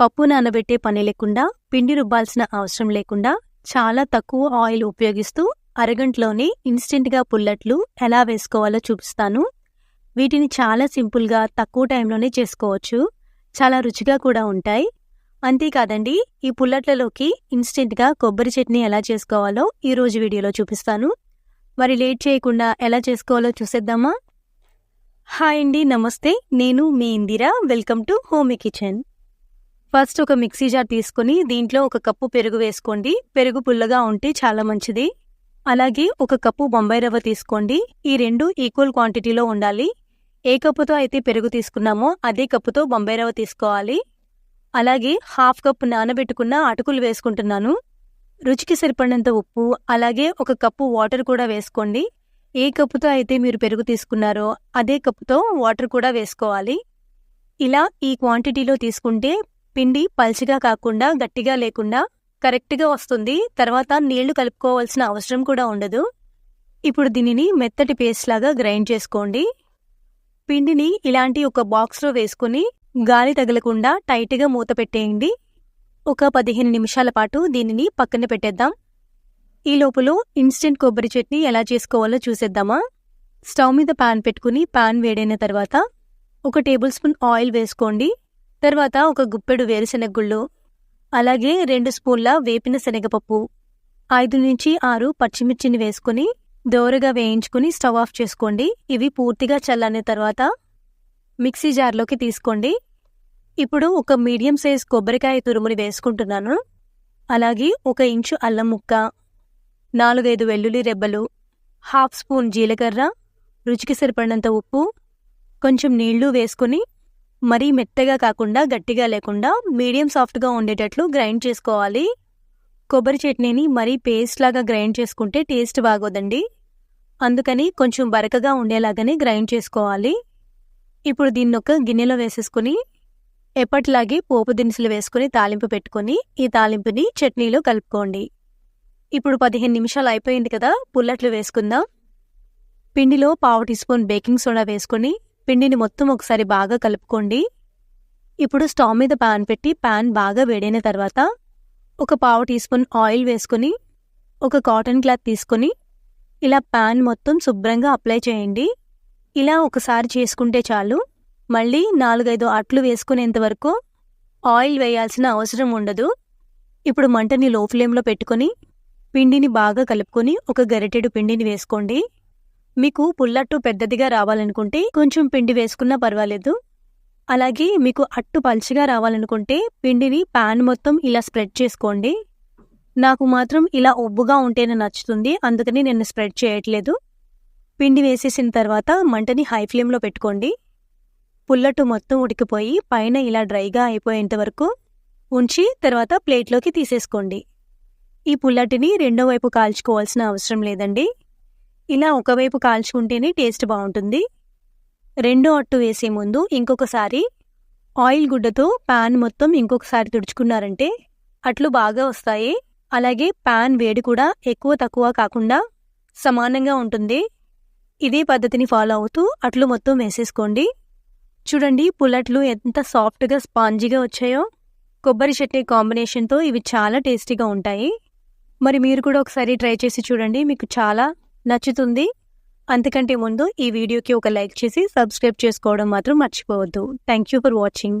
పప్పు నానబెట్టే పని లేకుండా పిండి రుబ్బాల్సిన అవసరం లేకుండా చాలా తక్కువ ఆయిల్ ఉపయోగిస్తూ అరగంటలోనే ఇన్స్టెంట్గా పుల్లట్లు ఎలా వేసుకోవాలో చూపిస్తాను. వీటిని చాలా సింపుల్గా తక్కువ టైంలోనే చేసుకోవచ్చు. చాలా రుచిగా కూడా ఉంటాయి. అంతేకాదండి ఈ పుల్లట్లలోకి ఇన్స్టెంట్గా కొబ్బరి చట్నీ ఎలా చేసుకోవాలో ఈ రోజు వీడియోలో చూపిస్తాను. మరి లేట్ చేయకుండా ఎలా చేసుకోవాలో చూసేద్దామా? హాయ్ అండి నమస్తే. నేను మీ Indira. Welcome to homey kitchen. First ఒక మిక్సీ జార్ తీసుకొని దీంట్లో ఒక కప్పు పెరుగు వేసుకోండి. పెరుగు పుల్లగా ఉంటే చాలా మంచిది. అలాగే ఒక కప్పు బొంబాయి రవ్వ తీసుకోండి. ఈ రెండు ఈక్వల్ క్వాంటిటీలో ఉండాలి. ఏ కప్పుతో అయితే పెరుగు తీసుకున్నామో అదే కప్పుతో బొంబాయి రవ్వ తీసుకోవాలి. అలాగే హాఫ్ కప్ నానబెట్టుకున్న అటుకులు వేసుకుంటున్నాను. రుచికి సరిపడినంత ఉప్పు అలాగే ఒక కప్పు వాటర్ కూడా వేసుకోండి. ఏ కప్పుతో అయితే మీరు పెరుగు తీసుకున్నారో అదే కప్పుతో వాటర్ కూడా వేసుకోవాలి. ఇలా ఈ క్వాంటిటీలో తీసుకుంటే పిండి పల్చిగా కాకుండా గట్టిగా లేకుండా కరెక్ట్గా వస్తుంది. తర్వాత నీళ్ళు కలుపుకోవాల్సిన అవసరం కూడా ఉండదు. ఇప్పుడు దీనిని మెత్తటి పేస్ట్ లాగా గ్రైండ్ చేసుకోండి. పిండిని ఇలాంటి ఒక బాక్స్లో వేసుకుని గాలి తగలకుండా టైట్గా మూత పెట్టేయండి. ఒక పదిహేను నిమిషాల పాటు దీనిని పక్కన పెట్టేద్దాం. ఈ లోపల ఇన్స్టెంట్ కొబ్బరి చట్నీ ఎలా చేసుకోవాలో చూసేద్దామా? స్టవ్ మీద పాన్ పెట్టుకుని పాన్ వేడైన తర్వాత ఒక టేబుల్ స్పూన్ ఆయిల్ వేసుకోండి. తర్వాత ఒక గుప్పెడు వేరుశెనగుళ్ళు అలాగే రెండు స్పూన్ల వేపిన శనగపప్పు ఐదు నుంచి ఆరు పచ్చిమిర్చిని వేసుకుని దోరగా వేయించుకుని స్టవ్ ఆఫ్ చేసుకోండి. ఇవి పూర్తిగా చల్లని తర్వాత మిక్సీ జార్లోకి తీసుకోండి. ఇప్పుడు ఒక మీడియం సైజ్ కొబ్బరికాయ తురుముని వేసుకుంటున్నాను. అలాగే ఒక ఇంచు అల్లం ముక్క నాలుగైదు వెల్లుల్లి రెబ్బలు హాఫ్ స్పూన్ జీలకర్ర రుచికి సరిపడినంత ఉప్పు కొంచెం నీళ్ళు వేసుకుని మరీ మెత్తగా కాకుండా గట్టిగా లేకుండా మీడియం సాఫ్ట్గా ఉండేటట్లు గ్రైండ్ చేసుకోవాలి. కొబ్బరి చట్నీని మరీ పేస్ట్ లాగా గ్రైండ్ చేసుకుంటే టేస్ట్ బాగోదండి. అందుకని కొంచెం బరకగా ఉండేలాగానే గ్రైండ్ చేసుకోవాలి. ఇప్పుడు దీన్ని ఒక గిన్నెలో వేసేసుకుని ఎప్పటిలాగే పోపు దినుసులు వేసుకుని తాలింపు పెట్టుకొని ఈ తాలింపుని చట్నీలో కలుపుకోండి. ఇప్పుడు పదిహేను నిమిషాలు అయిపోయింది కదా పుల్లట్లు వేసుకుందాం. పిండిలో పావు టీ స్పూన్ బేకింగ్ సోడా వేసుకొని పిండిని మొత్తం ఒకసారి బాగా కలుపుకోండి. ఇప్పుడు స్టవ్ మీద పాన్ పెట్టి పాన్ బాగా వేడైన తర్వాత ఒక పావు టీ స్పూన్ ఆయిల్ వేసుకొని ఒక కాటన్ క్లాత్ తీసుకొని ఇలా పాన్ మొత్తం శుభ్రంగా అప్లై చేయండి. ఇలా ఒకసారి చేసుకుంటే చాలు. మళ్ళీ నాలుగైదు అట్లు వేసుకునేంత వరకు ఆయిల్ వేయాల్సిన అవసరం ఉండదు. ఇప్పుడు మంటని లో ఫ్లేమ్లో పెట్టుకొని పిండిని బాగా కలుపుకొని ఒక గరిటెడు పిండిని వేసుకోండి. మీకు పుల్లట్టు పెద్దదిగా రావాలనుకుంటే కొంచెం పిండి వేసుకున్నా పర్వాలేదు. అలాగే మీకు అట్టు పల్చగా రావాలనుకుంటే పిండిని పాన్ మొత్తం ఇలా స్ప్రెడ్ చేసుకోండి. నాకు మాత్రం ఇలా ఉబ్బుగా ఉంటేనే నచ్చుతుంది అందుకని నేను స్ప్రెడ్ చేయట్లేదు. పిండి వేసేసిన తర్వాత మంటని హై ఫ్లేమ్లో పెట్టుకోండి. పుల్లట్టు మొత్తం ఉడికిపోయి పైన ఇలా డ్రైగా అయిపోయేంత వరకు ఉంచి తర్వాత ప్లేట్లోకి తీసేసుకోండి. ఈ పుల్లటిని రెండో వైపు కాల్చుకోవాల్సిన అవసరం లేదండి. ఇలా ఒకవైపు కాల్చుకుంటేనే టేస్ట్ బాగుంటుంది. రెండో అట్టు వేసే ముందు ఇంకొకసారి ఆయిల్ గుడ్డతో పాన్ మొత్తం ఇంకొకసారి తుడుచుకున్నారంటే అట్లు బాగా వస్తాయి. అలాగే పాన్ వేడి కూడా ఎక్కువ తక్కువ కాకుండా సమానంగా ఉంటుంది. ఇదే పద్ధతిని ఫాలో అవుతూ అట్లు మొత్తం వేసేసుకోండి. చూడండి పుల్లట్లు ఎంత సాఫ్ట్గా స్పాంజీగా వచ్చాయో. కొబ్బరి చట్నీ కాంబినేషన్తో ఇవి చాలా టేస్టీగా ఉంటాయి. మరి మీరు కూడా ఒకసారి ట్రై చేసి చూడండి మీకు చాలా నచ్చుతుంది. అంతకంటే ముందు ఈ వీడియోకి ఒక లైక్ చేసి సబ్స్క్రైబ్ చేసుకోవడం మాత్రం మర్చిపోవద్దు. Thank you for watching